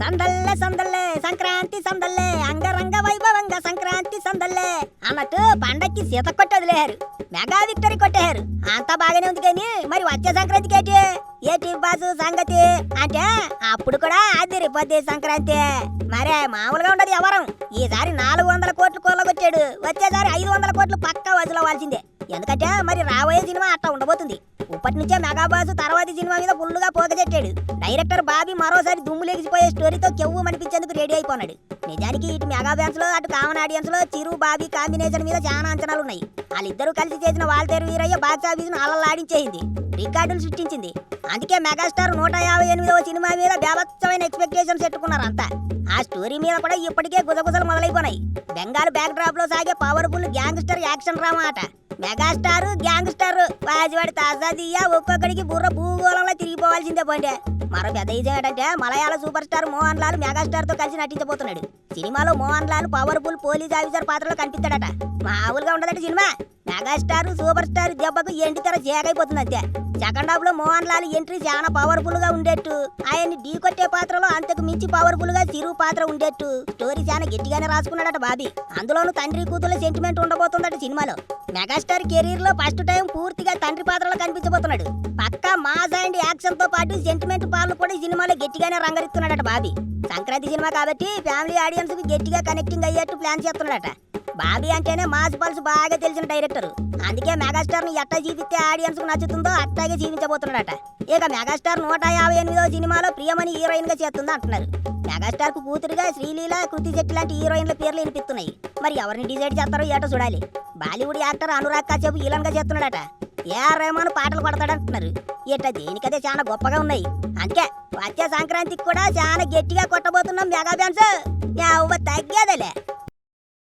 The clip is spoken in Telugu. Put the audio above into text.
సందల్లే సందల్లే సంక్రాంతి సందల్లే అంగరంగ వైభవంగా సంక్రాంతి సందల్లే. అన్నట్టు పండక్కి సీత కొట్టి వదిలేశారు మెగా విక్టరీ కొట్టారు. అంతా బాగానే ఉంది కానీ మరి వచ్చే సంక్రాంతికి ఏంటి? ఏటి బాసు సంగతి? అంటే అప్పుడు కూడా అదిరిపోద్ది సంక్రాంతి. మరే మామూలుగా ఉండదు ఎవరం. ఈసారి నాలుగు వందల కోట్లు కొల్లగొచ్చాడు వచ్చేసారి ఐదు వందల కోట్లు పక్కా వసూలవ్వాల్సిందే ఎందుకంటే మరి రాబోయే సినిమా అట్లా ఉండబోతుంది. ఇప్పటి నుంచే మెగాబాసు తర్వాతి సినిమా మీద ఫుల్గా పోగచెట్టాడు డైరెక్టర్ బాబీ మరోసారి దుమ్ము లేచిపోయే స్టోరీతో కెవ్వు అనిపించేందుకు రెడీ అయిపోయాడు నిజానికి ఇటు మెగా ఫ్యాన్స్లో అటు కామన్ ఆడియన్స్లో చిరు బాబీ కాంబినేషన్ మీద చాలా అంచనాలు ఉన్నాయి వాళ్ళిద్దరూ కలిసి చేసిన వాల్తేరు వీరయ్య బాక్స్ ఆఫీస్ను అలలాడించేసింది. రికార్డులు సృష్టించింది. అందుకే మెగాస్టార్ నూట యాభై ఎనిమిదవ సినిమా మీద బేభత్సమైన ఎక్స్పెక్టేషన్స్ పెట్టుకున్నారు అంతా. ఆ స్టోరీ మీద కూడా ఇప్పటికే గుజగుజలు మొదలైపోయినాయి బెంగాల్ బ్యాక్ డ్రాప్లో సాగే పవర్ఫుల్ గ్యాంగ్స్టర్ యాక్షన్ డ్రామా ఆట. మెగాస్టార్ గ్యాంగ్స్టర్ రాజవాడి తాజాదియ్య ఒక్కొక్కడికి బుర్ర భూగోళంలో తిరిగిపోవాల్సిందే పోండే మరో పెద్ద విజయం ఏంటంటే మలయాళ సూపర్ స్టార్ మోహన్ లాల్ మెగాస్టార్తో కలిసి నటించబోతున్నాడు. సినిమాలో Mohan Lal powerful police officer పాత్రలో కనిపిస్తాడట. మామూలుగా ఉండదట సినిమా. మెగాస్టార్ సూపర్ స్టార్ దెబ్బకు ఎండి తెర చేకైపోతుంది అంతే. సెకండ్ హాఫ్లో మోహన్ లాల్ ఎంట్రీ చాలా పవర్ఫుల్గా ఉండేట్టు. ఆయన్ని ఢీ కొట్టే పాత్రలో అంతకు మించి పవర్ఫుల్గా చిరు పాత్ర ఉండేట్టు. స్టోరీ చాలా గట్టిగానే రాసుకున్నాడట బాబీ. అందులోనూ తండ్రి కూతుల సెంటిమెంట్ ఉండబోతుందట సినిమాలో. మెగాస్టార్ కెరీర్లో ఫస్ట్ టైం పూర్తిగా తండ్రి పాత్రలో కనిపించబోతున్నాడు. పక్కా మాస్ అండ్ యాక్షన్తో పాటు సెంటిమెంట్ పాలు కూడా సినిమాలో గట్టిగానే రంగరిస్తున్నాడట బాబీ. సంక్రాంతి సినిమా కాబట్టి ఫ్యామిలీ ఆడియన్స్కి గట్టిగా కనెక్టింగ్ అయ్యేట్టు ప్లాన్ చేస్తున్నాడట. బాబీ అంటేనే మాస్ పల్స్ బాగా తెలిసిన డైరెక్టర్. అందుకే మెగాస్టార్ని ఎట్టా జీవిస్తే ఆడియన్స్కు నచ్చుతుందో అట్టాగే జీవించబోతున్నాడట. ఇక మెగాస్టార్ నూట యాభై ఎనిమిదో సినిమాలో ప్రియమణి హీరోయిన్గా చేస్తుంది అంటున్నారు. మెగాస్టార్కు కూతురుగా శ్రీలీల కృతి శెట్టి లాంటి హీరోయిన్ల పేర్లు వినిపిస్తున్నాయి. మరి ఎవరిని డిసైడ్ చేస్తారో ఏటో చూడాలి. బాలీవుడ్ యాక్టర్ అనురాగ్ కాశ్యప్ హీరోయిన్గా చేస్తున్నాడట. ఏఆర్ రెహమాన్ పాటలు పడతాడంటున్నారు ఇట్లా దేనికదే చాలా గొప్పగా ఉన్నాయి. అందుకే వచ్చే సంక్రాంతికి కూడా చాలా గట్టిగా కొట్టబోతున్నాం మెగా ఫ్యాన్స్. తగ్గేదలే.